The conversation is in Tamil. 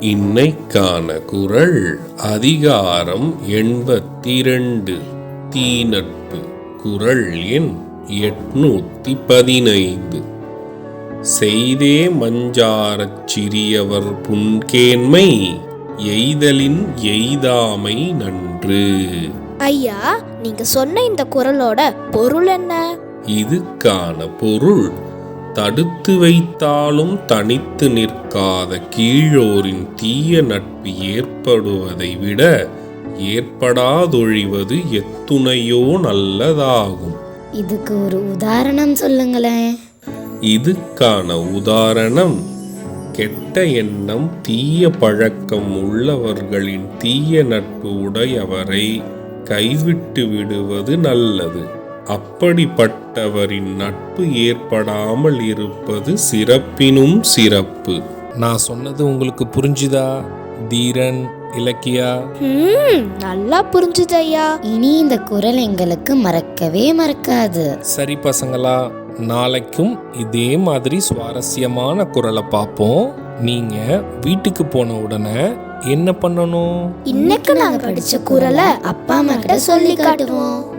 இன்னைக்கான குரல் அதிகாரம் எண்பத்தி ரெண்டு தீநட்பு. குரல் எண் எட்நூத்தி பதினைந்து. செய்தே மஞ்சாரச் சிறியவர் புன்கேண்மை எய்தலின் எய்தாமை நன்று. ஐயா நீங்க சொன்ன இந்த குரலோட பொருள் என்ன? இதுக்கான பொருள் தடுத்து வைத்தாலும் தனித்து நிற்காத கீழோரின் தீய நட்பு ஏற்படுவதை விட ஏற்படாதொழிவது எத்துணையோ நல்லதாகும். இதுக்கு ஒரு உதாரணம் சொல்லுங்களேன். இதுக்கான உதாரணம் கெட்ட எண்ணம் தீய பழக்கம் உள்ளவர்களின் தீய நட்பு உடையவரை கைவிட்டு விடுவது நல்லது. அப்படிப்பட்டவரின் நட்பு ஏற்படாமல் இருப்பது சிறப்பினும் சிறப்பு. நான் சொன்னது உங்களுக்கு புரிஞ்சுதா தீரன் இலக்கியா? ம் நல்லா புரிஞ்சுது ஐயா இனி இந்த குரல் எங்களுக்கு மறக்கவே மறக்காது. சரி பசங்களா நாளைக்கும் இதே மாதிரி சுவாரஸ்யமான குரலை பார்ப்போம். நீங்க வீட்டுக்கு போன உடனே என்ன பண்ணணும்? இன்னைக்கு நாங்க படிச்ச குரலை அப்பா அம்மா கிட்ட சொல்லி காட்டுவோம்.